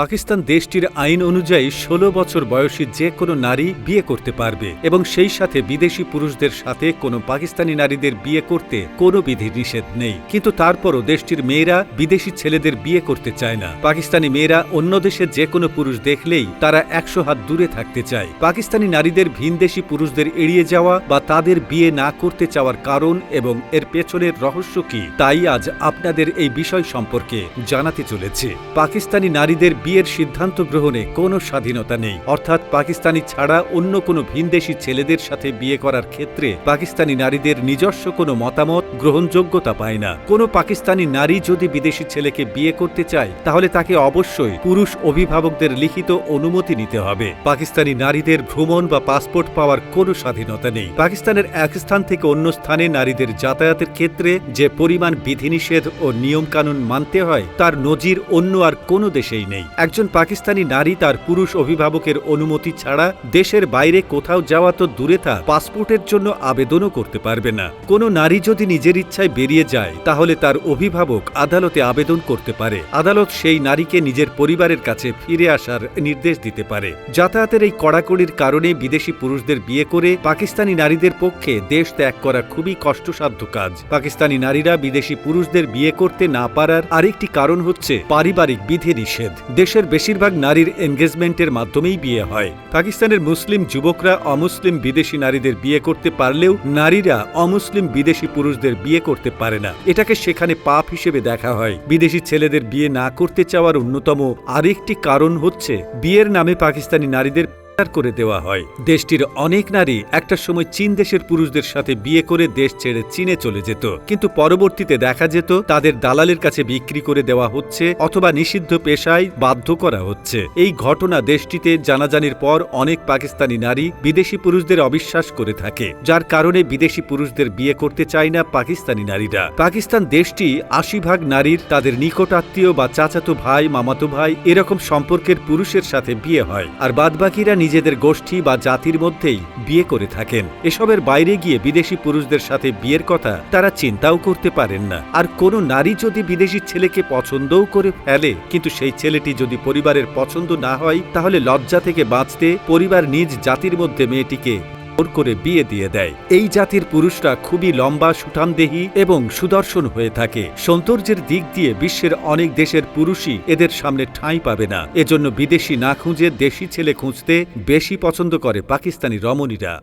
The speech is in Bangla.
পাকিস্তান দেশটির আইন অনুযায়ী ১৬ বছর বয়সী যে কোনো নারী বিয়ে করতে পারবে এবং সেই সাথে বিদেশি পুরুষদের সাথে কোনো পাকিস্তানি নারীদের বিয়ে করতে কোনো বিধি নিষেধ নেই। কিন্তু তারপরও দেশটির মেয়েরা বিদেশি ছেলেদের বিয়ে করতে চায় না। পাকিস্তানি মেয়েরা অন্য দেশে যে কোনো পুরুষ দেখলেই তারা একশো হাত দূরে থাকতে চায়। পাকিস্তানি নারীদের ভিনদেশি পুরুষদের এড়িয়ে যাওয়া বা তাদের বিয়ে না করতে চাওয়ার কারণ এবং এর পেছনের রহস্য কি, তাই আজ আপনাদের এই বিষয় সম্পর্কে জানাতে চলেছে। পাকিস্তানি নারীদের বিয়ের সিদ্ধান্ত গ্রহণে কোনো স্বাধীনতা নেই। অর্থাৎ পাকিস্তানি ছাড়া অন্য কোনো ভিনদেশি ছেলেদের সাথে বিয়ে করার ক্ষেত্রে পাকিস্তানি নারীদের নিজস্ব কোনো মতামত, গ্রহণযোগ্যতা পায় না। কোনো পাকিস্তানি নারী যদি বিদেশি ছেলেকে বিয়ে করতে চায়, তাহলে তাকে অবশ্যই পুরুষ অভিভাবকদের লিখিত অনুমতি নিতে হবে। পাকিস্তানি নারীদের ভ্রমণ বা পাসপোর্ট পাওয়ার কোনো স্বাধীনতা নেই। পাকিস্তানের এক স্থান থেকে অন্য স্থানে নারীদের যাতায়াতের ক্ষেত্রে যে পরিমাণ বিধিনিষেধ ও নিয়মকানুন মানতে হয়, তার নজির অন্য আর কোনো দেশেই নেই। একজন পাকিস্তানি নারী তার পুরুষ অভিভাবকের অনুমতি ছাড়া দেশের বাইরে কোথাও যাওয়া তো দূরে থাক, পাসপোর্টের জন্য আবেদনও করতে পারবে না। কোনো নারী যদি নিজের ইচ্ছায় বেরিয়ে যায়, তাহলে তার অভিভাবক আদালতে আবেদন করতে পারে। আদালত সেই নারীকে নিজের পরিবারের কাছে ফিরে আসার নির্দেশ দিতে পারে। যাতায়াতের এই কড়াকড়ির কারণে বিদেশি পুরুষদের বিয়ে করে পাকিস্তানি নারীদের পক্ষে দেশ ত্যাগ করা খুবই কষ্টসাধ্য কাজ। পাকিস্তানি নারীরা বিদেশি পুরুষদের বিয়ে করতে না পারার আরেকটি কারণ হচ্ছে পারিবারিক বিধি নিষেধ দেশের বেশিরভাগ নারীর এনগেজমেন্টের মাধ্যমেই বিয়ে হয়। পাকিস্তানের মুসলিম যুবকরা অমুসলিম বিদেশি নারীদের বিয়ে করতে পারলেও নারীরা অমুসলিম বিদেশি পুরুষদের বিয়ে করতে পারে না। এটাকে সেখানে পাপ হিসেবে দেখা হয়। বিদেশি ছেলেদের বিয়ে না করতে চাওয়ার অন্যতম আরেকটি কারণ হচ্ছে, বিয়ের নামে পাকিস্তানি নারীদের করে দেওয়া হয়। দেশটির অনেক নারী একটা সময় চীন দেশের পুরুষদের সাথে বিয়ে করে দেশ ছেড়ে চীনে চলে যেত। কিন্তু পরবর্তীতে দেখা যেত তাদের দালালের কাছে বিক্রি করে দেওয়া হচ্ছে অথবা নিষিদ্ধ পেশায় বাধ্য করা হচ্ছে। এই ঘটনা দেশটিতে জানাজানির পর অনেক পাকিস্তানি নারী বিদেশি পুরুষদের অবিশ্বাস করে থাকে। যার কারণে বিদেশি পুরুষদের বিয়ে করতে চায় না পাকিস্তানি নারীরা। পাকিস্তান দেশটি আশি ভাগ নারীর তাদের নিকট আত্মীয় বা চাচাতো ভাই, মামাতো ভাই এরকম সম্পর্কের পুরুষের সাথে বিয়ে হয়। আর বাদবাকিরা নিজেদের গোষ্ঠী বা জাতির মধ্যেই বিয়ে করে থাকেন। এসবের বাইরে গিয়ে বিদেশি পুরুষদের সাথে বিয়ের কথা তারা চিন্তাও করতে পারেন না। আর কোনো নারী যদি বিদেশি ছেলেকে পছন্দও করে ফেলে, কিন্তু সেই ছেলেটি যদি পরিবারের পছন্দ না হয়, তাহলে লজ্জা থেকে বাঁচতে পরিবার নিজ জাতির মধ্যে মেয়েটিকে জোর করে বিয়ে দিয়ে দেয়। এই জাতির পুরুষরা খুবই লম্বা, সুঠামদেহী এবং সুদর্শন হয়ে থাকে। সৌন্দর্যের দিক দিয়ে বিশ্বের অনেক দেশের পুরুষই এদের সামনে ঠাঁই পাবে না। এজন্য বিদেশি না খুঁজে দেশি ছেলে খুঁজতে বেশি পছন্দ করে পাকিস্তানি রমণীরা।